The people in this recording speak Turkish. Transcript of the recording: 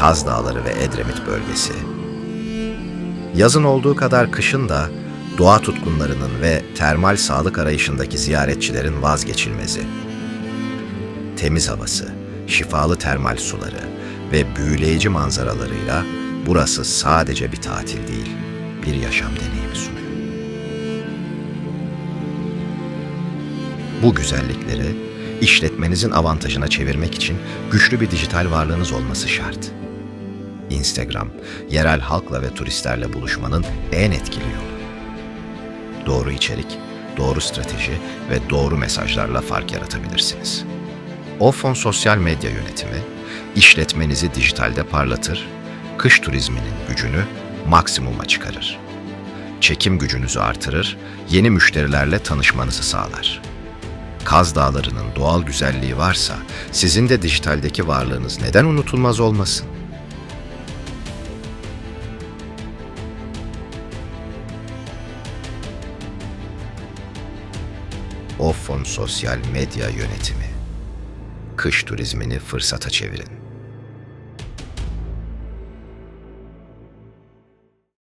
Kaz Dağları ve Edremit bölgesi. Yazın olduğu kadar kışın da doğa tutkunlarının ve termal sağlık arayışındaki ziyaretçilerin vazgeçilmezi. Temiz havası, şifalı termal suları ve büyüleyici manzaralarıyla burası sadece bir tatil değil, bir yaşam deneyimi sunuyor. Bu güzellikleri işletmenizin avantajına çevirmek için güçlü bir dijital varlığınız olması şart. Instagram, yerel halkla ve turistlerle buluşmanın en etkili yolu. Doğru içerik, doğru strateji ve doğru mesajlarla fark yaratabilirsiniz. Ofon Sosyal Medya Yönetimi, işletmenizi dijitalde parlatır, kış turizminin gücünü maksimuma çıkarır. Çekim gücünüzü artırır, yeni müşterilerle tanışmanızı sağlar. Kaz Dağları'nın doğal güzelliği varsa sizin de dijitaldeki varlığınız neden unutulmaz olmasın? Ofon Sosyal Medya Yönetimi. Kış turizmini fırsata çevirin.